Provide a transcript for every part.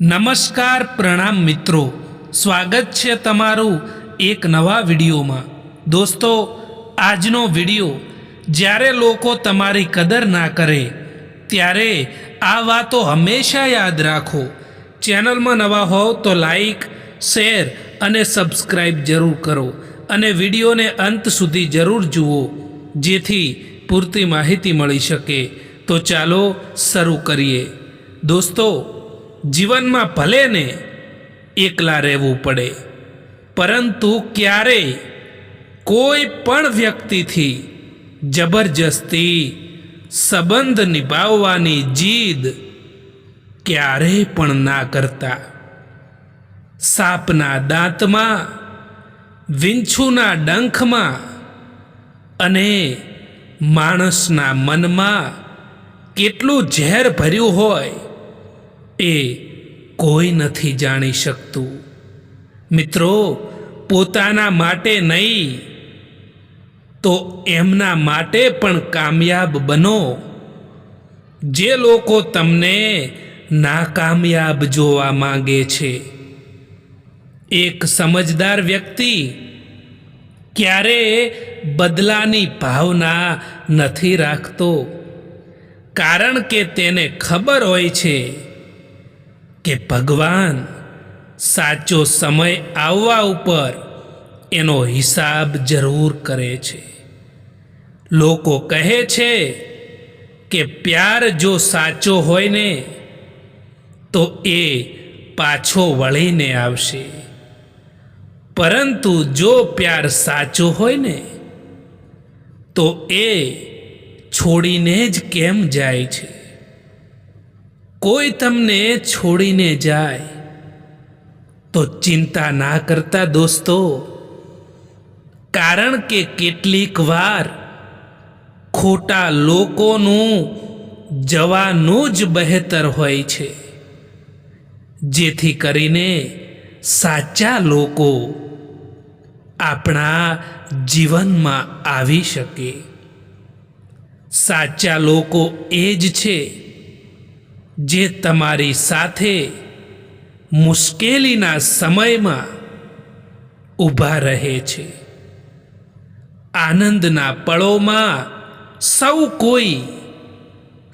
નમસ્કાર પ્રણામ મિત્રો. સ્વાગત છે તમારું એક નવા વિડીયોમાં. દોસ્તો, આજનો વીડિયો, જ્યારે લોકો તમારી કદર ના કરે, ત્યારે આ વાતો હંમેશા યાદ રાખો. ચેનલમાં નવા હોવ તો લાઈક, શેર અને સબસ્ક્રાઈબ જરૂર કરો અને વિડીયોને અંત સુધી જરૂર જુઓ, જેથી પૂરતી માહિતી મળી શકે. તો ચાલો શરૂ કરીએ. દોસ્તો જીવનમાં ભલે ને એકલા રહેવું પડે, પરંતુ ક્યારેય કોઈ પણ વ્યક્તિથી જબરજસ્તી સંબંધ નિભાવવાની જીદ ક્યારેય પણ ના કરતા. સાપના દાંતમાં, વિંછુના ડંખમાં અને માણસના મનમાં કેટલું ઝેર ભર્યું હોય એ કોઈ નથી જાણી શકતું. મિત્રો, પોતાના માટે નહીં, તો એમના માટે પણ કામયાબ બનો. જે લોકો તમને નાકામયાબ જોવા માંગે છે, એક સમજદાર વ્યક્તિ ક્યારે બદલાની ભાવના નથી રાખતો. કારણ કે તેને ખબર હોય છે કે ભગવાન સાચો સમય આવવા ઉપર એનો હિસાબ જરૂર કરે છે. લોકો કહે છે કે પ્યાર જો સાચો હોય ને, તો એ પાછો વળીને આવશે. પરંતુ જો પ્યાર સાચો હોય ને, તો એ છોડીને જ કેમ જાય છે? કોઈ તમને છોડીને જાય, તો ચિંતા ના કરતા દોસ્તો, કારણ કે કેટલીક વાર ખોટા લોકોનું જવાનું જ બહેતર હોય છે. જેથી કરીને સાચા લોકો આપણા જીવનમાં આવી શકે. સાચા લોકો એ જ છે જે તમારી સાથે મુશ્કેલીના સમયમાં ઊભા રહે છે. આનંદના પળોમાં સૌ કોઈ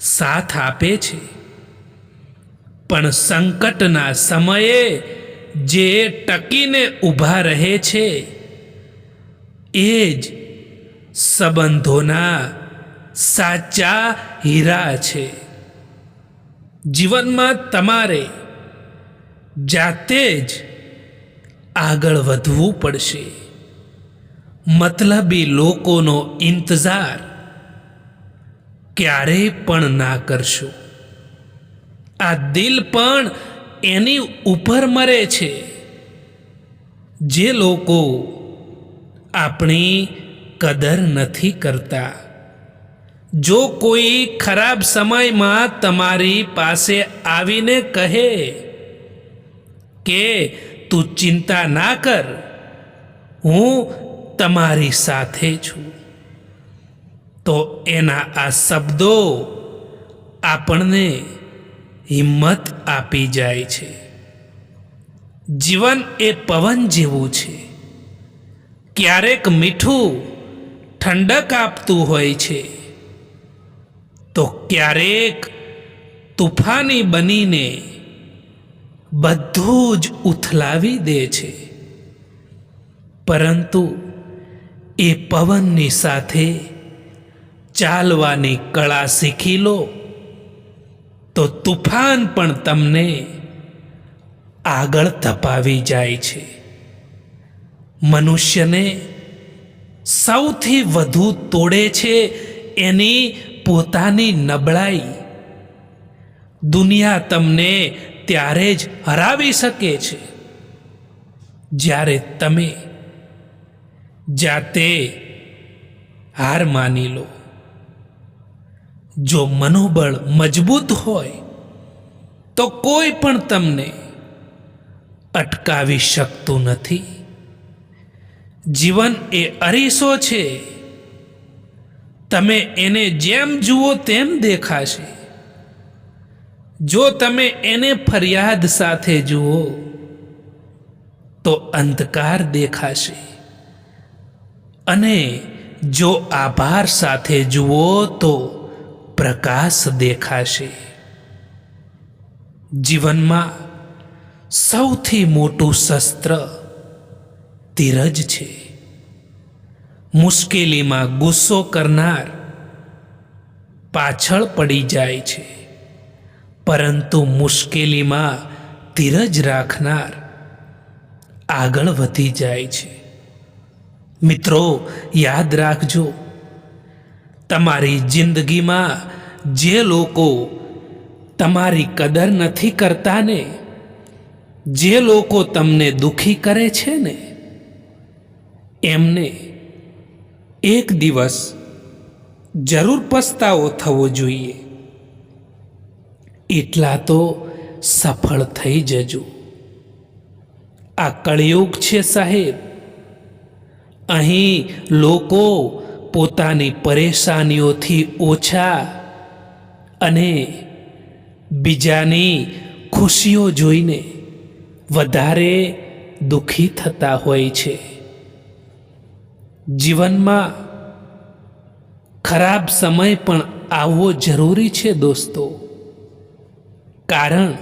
સાથ આપે છે. પણ સંકટના સમયે જે ટકીને ઊભા રહે છે, એ જ સંબંધોના સાચા હીરા છે. જીવનમાં તમારે જાતે જ આગળ વધવું પડશે. મતલબી લોકોનો ઇંતજાર ક્યારેય પણ ના કરશો. આ દિલ પણ એની ઉપર મરે છે. જે લોકો આપણી કદર નથી કરતા. જો કોઈ ખરાબ સમયમાં તમારી પાસે આવીને કહે કે, તું ચિંતા ના કર, હું તમારી સાથે છું, તો એના આ શબ્દો આપણને હિંમત આપી જાય છે. જીવન એ પવન જેવું છે. ક્યારેક મીઠું ઠંડક આપતું હોય છે. તો ક્યારેક તુફાની બનીને બધું જ ઉથલાવી દે છે. પરંતુ એ પવનની સાથે ચાલવાની કળા શીખી લો, તો તુફાન પણ તમને આગળ ધપાવી જાય છે. મનુષ્યને સૌથી વધુ તોડે છે એની પોતાની નબળાઈ. દુનિયા તમને ત્યારે જ હરાવી શકે છે. જ્યારે તમે જાતે હાર માની લો. જો મનોબળ મજબૂત હોય, તો કોઈ પણ તમને અટકાવી શકતું નથી. જીવન એ અરીસો છે. તમે એને જેમ જુઓ તેમ દેખાશે. જો તમે એને ફરિયાદ સાથે જુઓ, તો અંધકાર દેખાશે. અને જો આભાર સાથે જુઓ, તો પ્રકાશ દેખાશે. જીવનમાં સૌથી મોટું શસ્ત્ર ધીરજ છે. મુશ્કેલીમાં ગુસ્સો કરનાર પાછળ પડી જાય છે. પરંતુ મુશ્કેલીમાં ધીરજ રાખનાર આગળ વધી જાય છે. મિત્રો, યાદ રાખજો, તમારી જિંદગીમાં જે લોકો તમારી કદર નથી કરતા ને જે લોકો તમને દુખી કરે છે ને, એમને એક દિવસ જરૂર પસ્તાવો થવો જોઈએ. એટલા તો સફળ થઈ જજો. આ કળિયુગ છે સાહેબ. અહીં લોકો પોતાની પરેશાનીઓથી ઓછા અને બીજાની ખુશીઓ જોઈને વધારે દુઃખી થતા હોય છે. જીવનમાં ખરાબ સમય પણ આવવો જરૂરી છે દોસ્તો. કારણ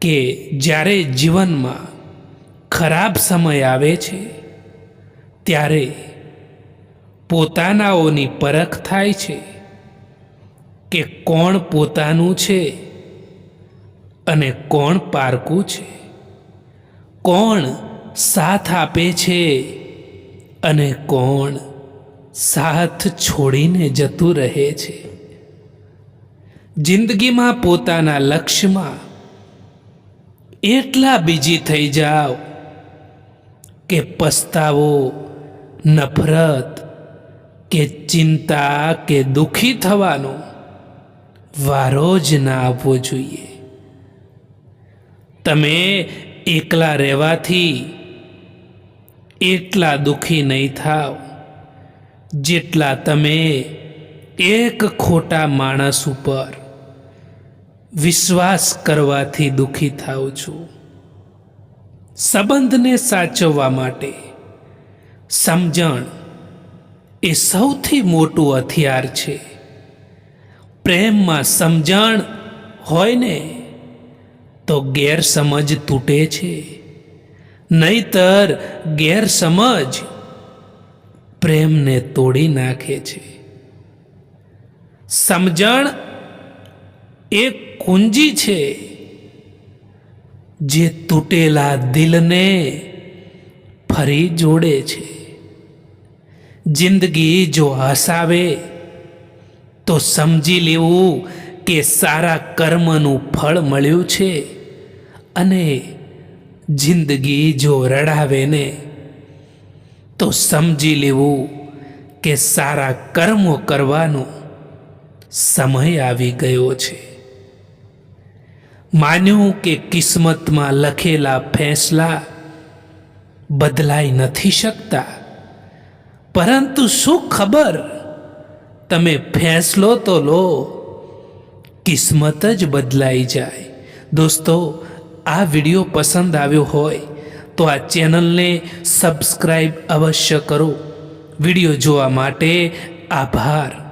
કે જ્યારે જીવનમાં ખરાબ સમય આવે છે, ત્યારે પોતાનાઓની પરખ થાય છે કે કોણ પોતાનું છે અને કોણ પારકું છે. કોણ સાથ આપે છે અને કોણ સાથ છોડીને જતું રહે છે? જિંદગીમાં પોતાના લક્ષ્યમાં એટલા બીજી થઈ જાઓ કે પસ્તાવો, નફરત કે ચિંતા કે દુઃખી થવાનો વારો જ ના આવવો જોઈએ. તમે એકલા રહેવાથી એટલા દુઃખી નહીં થાવ. જેટલા તમે એક ખોટા માણસ ઉપર વિશ્વાસ કરવાથી દુઃખી થાવ છો. સંબંધને સાચવવા માટે સમજણ એ સૌથી મોટું હથિયાર છે. પ્રેમમાં સમજણ હોય ને તો ગેરસમજ તૂટે છે. નહીતર ગેરસમજ પ્રેમને તોડી નાખે છે. સમજણ એ કુંજી છે જે તૂટેલા દિલને ફરી જોડે છે. જિંદગી જો હસાવે, તો સમજી લેવું કે સારા કર્મનું ફળ મળ્યું છે અને જિંદગી જો રડાવે ને, તો સમજી લેવું કે સારા કર્મો કરવાનો સમય આવી ગયો છે. માન્યું કે કિસ્મતમાં લખેલા ફેંસલા બદલાઈ નથી શકતા, પરંતુ શું ખબર? તમે ફેંસલો તો લો, કિસ્મત જ બદલાઈ જાય. દોસ્તો આ વીડિયો પસંદ આવ્યો હોય તો આ ચેનલને સબસ્ક્રાઈબ અવશ્ય કરો. વીડિયો જોવા માટે આભાર.